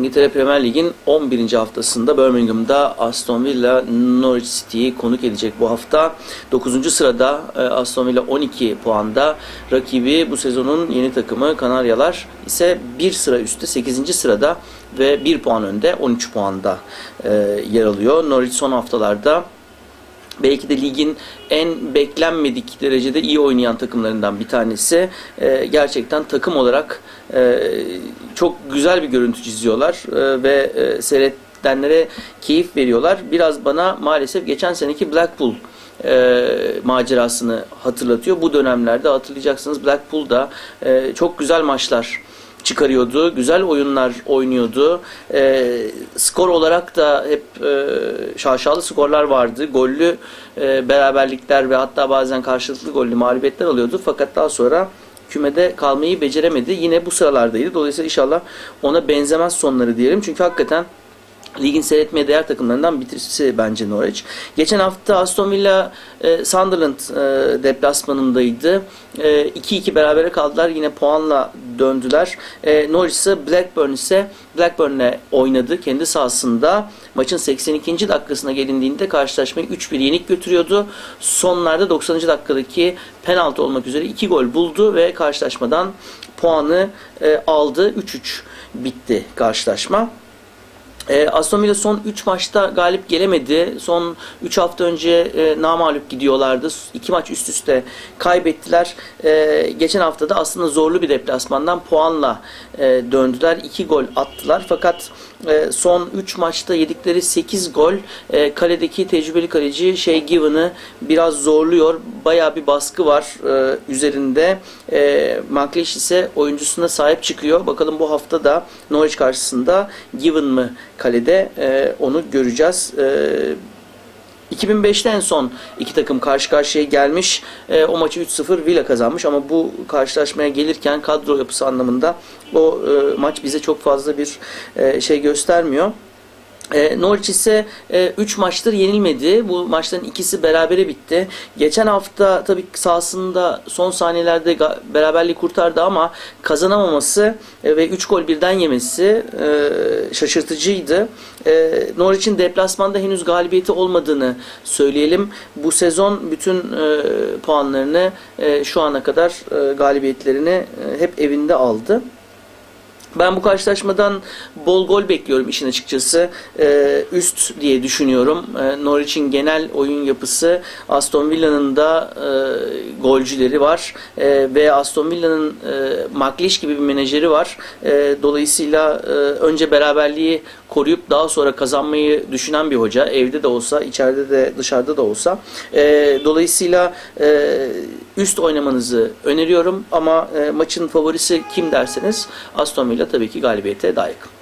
İngiltere Premier Lig'in 11. haftasında Birmingham'da Aston Villa Norwich City'yi konuk edecek bu hafta. 9. sırada e, Aston Villa 12 puanda. Rakibi bu sezonun yeni takımı Kanaryalar ise bir sıra üstte 8. sırada ve 1 puan önde 13 puanda e, yer alıyor. Norwich son haftalarda belki de ligin en beklenmedik derecede iyi oynayan takımlarından bir tanesi. E, gerçekten takım olarak e, çok güzel bir görüntü çiziyorlar e, ve e, seyredenlere keyif veriyorlar. Biraz bana maalesef geçen seneki Blackpool e, macerasını hatırlatıyor. Bu dönemlerde hatırlayacaksınız Blackpool'da e, çok güzel maçlar çıkarıyordu. Güzel oyunlar oynuyordu. E, skor olarak da hep e, şaşalı skorlar vardı. Gollü e, beraberlikler ve hatta bazen karşılıklı gollü mağlubiyetler alıyordu. Fakat daha sonra kümede kalmayı beceremedi. Yine bu sıralardaydı. Dolayısıyla inşallah ona benzemez sonları diyelim. Çünkü hakikaten Ligin seyretmeye değer takımlarından bitirisi bence Norwich. Geçen hafta Aston Villa e, Sunderland e, deplasmanındaydı. 2-2 e, berabere kaldılar. Yine puanla döndüler. E, Norwich ise Blackburn ise Blackburn'le oynadı kendi sahasında. Maçın 82. dakikasına gelindiğinde karşılaşmayı 3-1 yenik götürüyordu. Sonlarda 90. dakikadaki penaltı olmak üzere 2 gol buldu ve karşılaşmadan puanı e, aldı. 3-3 bitti karşılaşma. E, Aston Villa son 3 maçta galip gelemedi. Son 3 hafta önce e, namalup gidiyorlardı. 2 maç üst üste kaybettiler. E, geçen hafta da aslında zorlu bir deplasmandan puanla e, döndüler. 2 gol attılar. Fakat e, son 3 maçta yedikleri 8 gol e, kaledeki tecrübeli kaleci şey Given'ı biraz zorluyor. Baya bir baskı var e, üzerinde. E, McLeish ise oyuncusuna sahip çıkıyor. Bakalım bu hafta da Norwich karşısında Given mı kalede e, onu göreceğiz. E, 2005'te en son iki takım karşı karşıya gelmiş. E, o maçı 3-0 Villa kazanmış ama bu karşılaşmaya gelirken kadro yapısı anlamında o e, maç bize çok fazla bir e, şey göstermiyor. E, Norwich ise 3 e, maçtır yenilmedi. Bu maçların ikisi berabere bitti. Geçen hafta tabii sahasında son saniyelerde beraberliği kurtardı ama kazanamaması e, ve 3 gol birden yemesi e, şaşırtıcıydı. E, Norwich'in deplasmanda henüz galibiyeti olmadığını söyleyelim. Bu sezon bütün e, puanlarını e, şu ana kadar e, galibiyetlerini e, hep evinde aldı. Ben bu karşılaşmadan bol gol bekliyorum işin açıkçası. Ee, üst diye düşünüyorum. Ee, Norwich'in genel oyun yapısı Aston Villa'nın da e, golcüleri var. E, ve Aston Villa'nın e, McLeish gibi bir menajeri var. E, dolayısıyla e, önce beraberliği koruyup daha sonra kazanmayı düşünen bir hoca. Evde de olsa, içeride de dışarıda da olsa. E, dolayısıyla e, üst oynamanızı öneriyorum ama e, maçın favorisi kim derseniz Aston Villa tabii ki galibiyete layık.